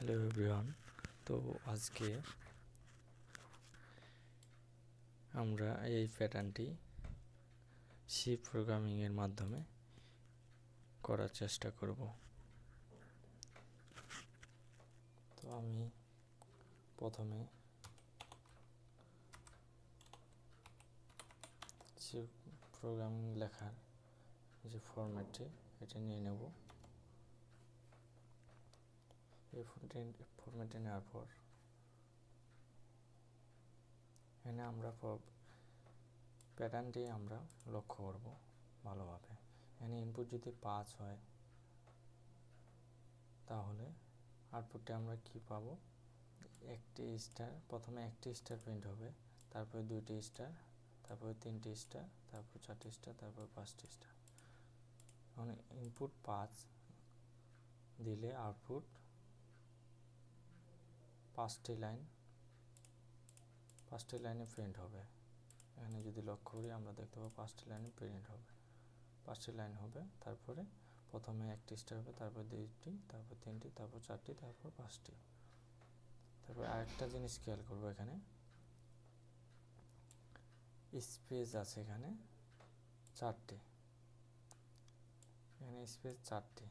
Hello everyone তো আজকে আমরা এই প্যাটার্নটি সি প্রোগ্রামিংয়ের মাধ্যমে করার চেষ্টা করব। তো আমি প্রথমে সি প্রোগ্রামিং লেখার যে ফরম্যাটটি এটা নিয়ে নেব। এই ফরম্যাটে নেওয়ার পর। এখানে আমরা প্যাটার্নটি আমরা লক্ষ্য করব ভালোভাবে। এখানে ইনপুট যদি পাঁচ হয়, তাহলে আউটপুটে আমরা কি পাব? একটি স্টার প্রথমে একটি স্টার প্রিন্ট হবে, তারপরে দুইটি স্টার তারপরে তিনটি স্টার তারপর চারটি স্টার তারপর পাঁচটি স্টার মানে ইনপুট পাঁচ দিলে আউটপুট পাঁচটি লাইন, পাঁচটি লাইনে প্রিন্ট হবে। এখানে যদি লক্ষ্য করি, আমরা দেখতে পাবো পাঁচটি লাইনে প্রিন্ট হবে। পাঁচটি লাইন হবে, তারপরে প্রথমে একটি স্টার হবে, তারপর দুইটি, তারপর তিনটি, তারপর চারটি, তারপর পাঁচটি। তারপর আরেকটা জিনিস খেয়াল করব এখানে। স্পেস আছে এখানে চারটি। এখানে স্পেস চারটি।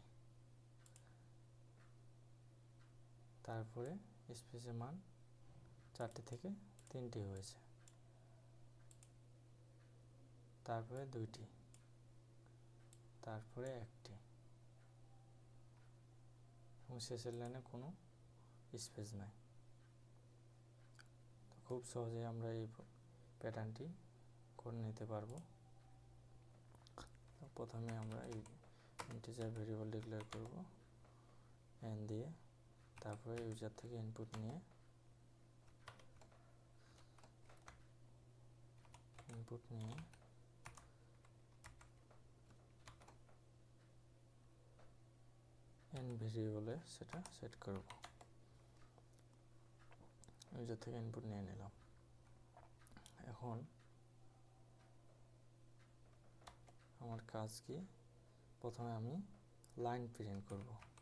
তারপরে স্পেসের মান চারটি থেকে তিনটি হয়েছে। তারপরে দুইটি, তারপরে একটি। এবং শেষের লাইনে কোনো স্পেস নাই। তো খুব সহজে আমরা এই প্যাটার্নটি করে নিতে পারব। প্রথমে আমরা এই ইন্টিজার ভেরিয়েবল ডিক্লেয়ার করব এন দিয়ে। তারপরে ইউজার থেকে ইনপুট নিয়ে ইনপুট নিয়ে এন ভেরিয়েবলে সেটা সেট করব। ইউজার থেকে ইনপুট নিয়ে নিলাম। এখন আমার কাজ কি? প্রথমে আমি লাইন প্রিন্ট করব।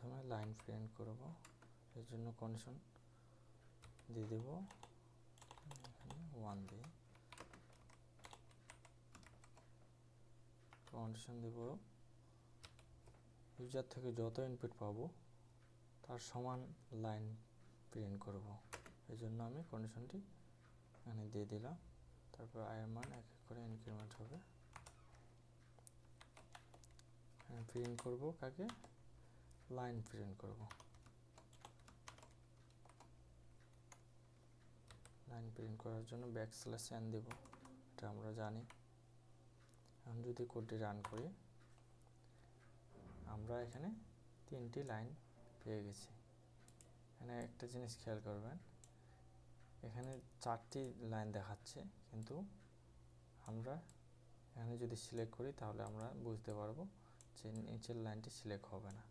প্রথমে লাইন প্রিন্ট করব। এর জন্য কন্ডিশন দিয়ে দেব। ওয়ান দিয়ে। কন্ডিশন দেব ইউজার থেকে যত ইনপুট পাবো, তার সমান লাইন প্রিন্ট করব। এই জন্য আমি কন্ডিশনটি এখানে দিয়ে দিলাম। তারপর আয়ের মান এক এক করে ইনক্রিমেন্ট হবে। প্রিন্ট করব কাকে? লাইন প্রিন্ট করব। লাইন প্রিন্ট করার জন্য ব্যাক স্ল্যাশ এন দেব, এটা আমরা জানি। এখন যদি কোডটি রান করি, আমরা এখানে তিনটি লাইন পেয়ে গেছি। এখানে একটা জিনিস খেয়াল করবেন, এখানে চারটি লাইন দেখাচ্ছে, কিন্তু আমরা এখানে যদি সিলেক্ট করি, তাহলে আমরা বুঝতে পারব যে নিচের লাইনটি সিলেক্ট হবে না।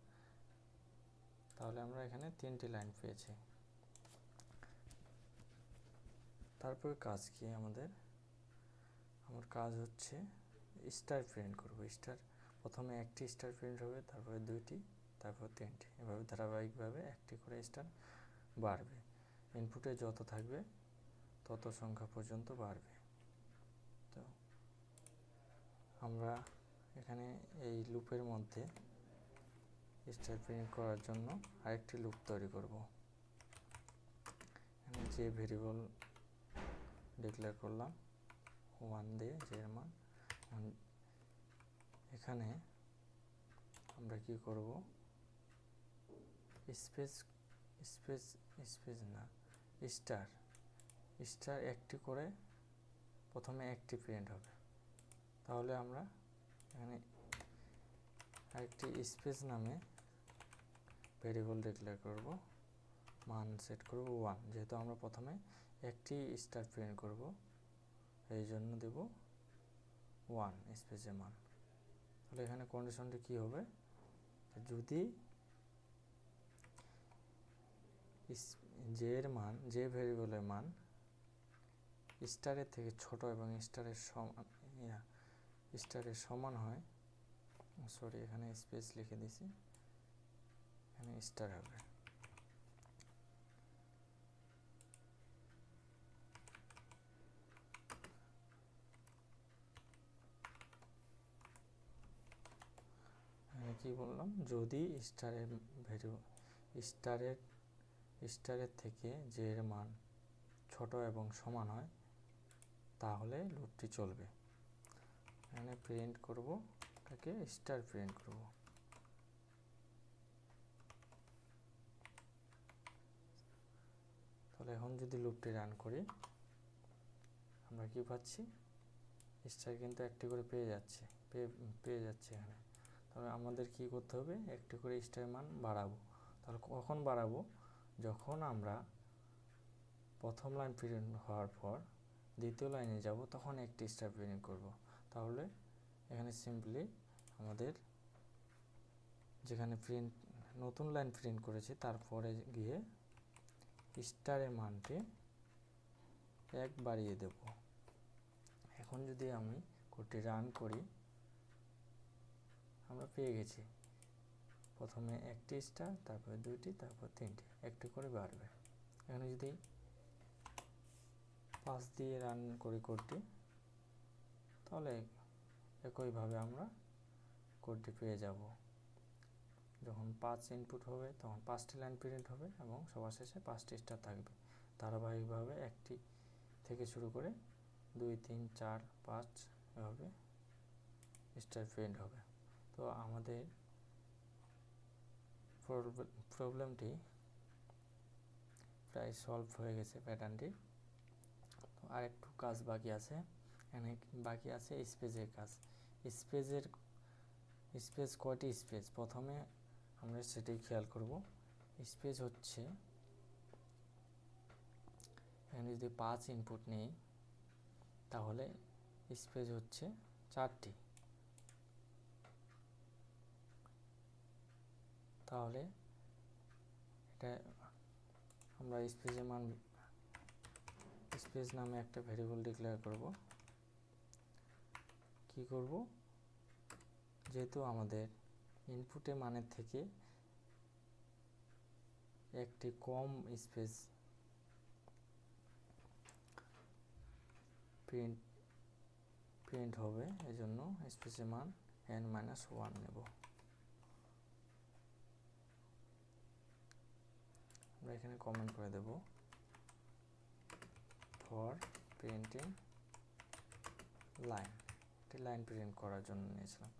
তাহলে আমরা এখানে তিনটি লাইন পেয়েছি। তারপরে কাজ কি আমাদের? আমার কাজ হচ্ছে স্টার প্রিন্ট করব। স্টার প্রথমে একটি স্টার প্রিন্ট হবে, তারপরে দুইটি, তারপর তিনটি। এভাবে ধারাবাহিকভাবে একটি করে স্টার বাড়বে। ইনপুটে যত থাকবে, তত সংখ্যা পর্যন্ত বাড়বে। তো আমরা এখানে এই লুপের মধ্যে স্টার প্রিন্ট করার জন্য আরেকটি লুপ তৈরি করব। যে ভেরিয়েবল ডিক্লেয়ার করলাম ওয়ান দিয়ে যে মান এখানে আমরা কি করব? স্পেস স্পেস স্পেস না, স্টার স্টার একটি করে প্রথমে একটি প্রিন্ট হবে। তাহলে আমরা এখানে আরেকটি স্পেস নামে ভেরিয়েবল ডিক্লেয়ার করব, মান সেট করব ওয়ান যেহেতু আমরা প্রথমে একটি স্টার প্রিন্ট করব, এই জন্য দেব ওয়ান স্পেসের মান। তাহলে এখানে কন্ডিশনটি কি হবে? যদি যে এর মান যে ভেরিয়েবলের মান স্টারের থেকে ছোট এবং স্টারের সমান স্টারের সমান হয় সরি এখানে স্পেস লিখে দিছি। এখানে স্টার হবে। কি বললাম? যদি স্টারের ভ্যালু স্টারের স্টারের থেকে যে এর মান ছোট এবং সমান হয়, তাহলে লুপটি চলবে। এখানে প্রিন্ট করব তাকে স্টার প্রিন্ট করব। তাহলে এখন যদি লুপটি রান করি, আমরা কি পাচ্ছি? স্টার কিন্তু একটি করে পেয়ে যাচ্ছে, পেয়ে পেয়ে যাচ্ছে এখানে। তাহলে আমাদের কি করতে হবে? একটি করে স্টারের মান বাড়াবো। তাহলে কখন বাড়াবো? যখন আমরা প্রথম লাইন প্রিন্ট হওয়ার পর দ্বিতীয় লাইনে যাব, তখন একটি স্টার প্রিন্ট করব। তাহলে এখানে সিম্পলি আমাদের যেখানে প্রিন্ট নতুন লাইন প্রিন্ট করেছি, তারপরে গিয়ে স্টারের মানটি এক বাড়িয়ে দেব। এখন যদি আমি কোডটি রান করি, আমরা পেয়ে গেছি। প্রথমে একটি স্টার, তারপরে দুইটি, তারপর তিনটি, একটি করে বাড়বে। এখানে যদি পাঁচ দিয়ে রান করি কোডটি, তাহলে একইভাবে আমরা কোডটি পেয়ে যাব। যখন পাঁচ ইনপুট হবে, তখন পাঁচটি লাইন প্রিন্ট হবে এবং সবার শেষে পাঁচটি স্টার থাকবে। ধারাবাহিকভাবে একটি থেকে শুরু করে দুই, তিন, চার, পাঁচ এভাবে স্টার প্রিন্ট হবে। তো আমাদের প্রবলেমটি প্রায় সলভ হয়ে গেছে প্যাটার্নটি তো আর একটু কাজ বাকি আছে। এখানে বাকি আছে স্পেসের কাজ। স্পেসের স্পেস কয়টি স্পেস প্রথমে আমরা সেটাই খেয়াল করব। স্পেস হচ্ছে এখানে যদি পাঁচ ইনপুট নেই, তাহলে স্পেস হচ্ছে চারটি। তাহলে এটা আমরা স্পেসের মান, স্পেস নামে একটা ভেরিয়েবল ডিক্লেয়ার করব। কি করব? যেহেতু আমাদের ইনপুটের মানের থেকে একটি কম স্পেস প্রিন্ট প্রিন্ট হবে। এজন্য স্পেসের মান এন মাইনাস ওয়ান নেব। আমরা এখানে কমেন্ট করে দেব। ফর প্রিন্টিং লাইন এটি লাইন প্রিন্ট করার জন্য নিয়েছিলাম।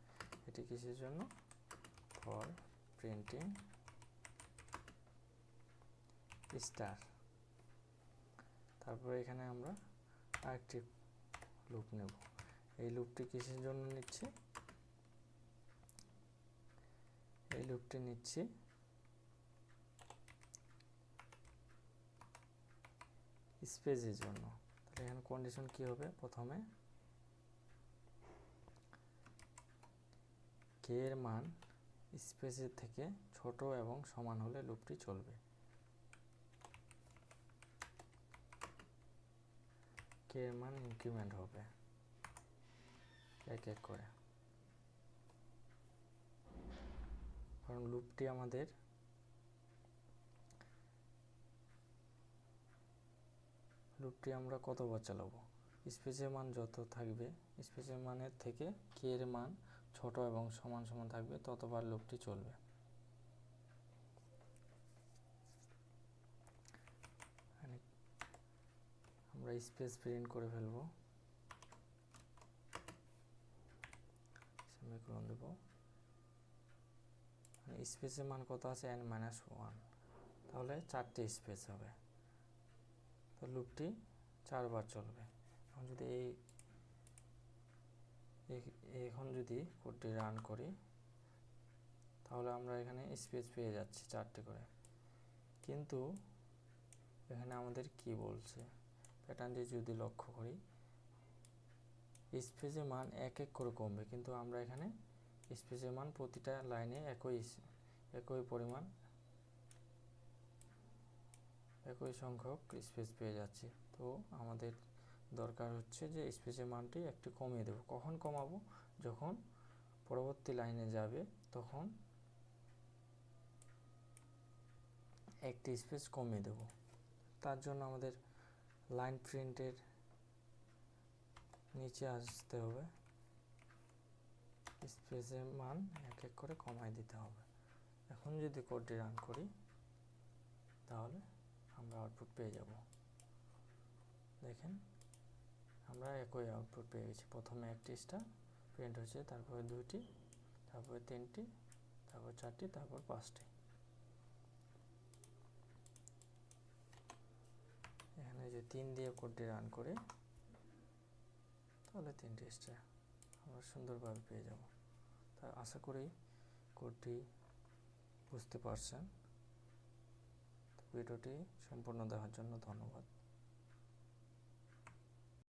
এটি কিসের জন্য? ফর প্রিন্টিং স্টার তারপর এখানে আমরা আরেকটি লুপ নেব। এই লুপটি কিসের জন্য নিচ্ছি? এই লুপটি নিচ্ছি স্পেসের জন্য। তাহলে এখানে কন্ডিশন কি হবে? প্রথমে কে এর মান স্পেসের থেকে ছোট এবং সমান হলে লুপটি চলবে। কে মান ইনক্রিমেন্ট হবে। এক এক করে। কারণ লুপটি আমাদের লুপটি আমরা কতবার চালাবো? স্পেসের মান যত থাকবে, স্পেসের মানের থেকে কে এর মান ছোট এবং সমান সমান থাকবে, ততবার লুপটি চলবে। আমরা স্পেস প্রিন্ট করে ফেলব। সেমিকোলন দেব। স্পেসের মান কত আছে? এন মাইনাস ওয়ান তাহলে চারটে স্পেস হবে। তো লুপটি চারবার চলবে। এখন যদি এই এখন যদি কোডটি রান করি, তাহলে আমরা এখানে স্পেস পেয়ে যাচ্ছি চারটে করে। কিন্তু এখানে আমাদের কি বলছে? প্যাটার্নটি যদি লক্ষ্য করি স্পেসের মান এক এক করে কমবে, কিন্তু আমরা এখানে স্পেসের মান প্রতিটা লাইনে একই একই পরিমাণ, একই সংখ্যক স্পেস পেয়ে যাচ্ছি। তো আমাদের দরকার হচ্ছে যে স্পেসের মানটি একটু কমিয়ে দেবো। কখন কমাবো? যখন পরবর্তী লাইনে যাবে, তখন একটি স্পেস কমিয়ে দেব। তার জন্য আমাদের লাইন প্রিন্টের নিচে আসতে হবে। স্পেসের মান এক এক করে কমায় দিতে হবে। এখন যদি কোডটি রান করি, তাহলে আমরা আউটপুট পেয়ে যাব। দেখেন আমরা একই আউটপুট পেয়ে গেছি। প্রথমে একটি স্টার প্রিন্ট হচ্ছে তারপরে দুইটি, তারপরে তিনটি, তারপর চারটি, তারপর পাঁচটি। এখানে যে তিন দিয়ে কোডটি রান করে, তাহলে তিনটি স্টার আমরা সুন্দরভাবে পেয়ে যাব। তা আশা করি কোডটি বুঝতে পারছেন। ভিডিওটি সম্পূর্ণ দেখার জন্য ধন্যবাদ।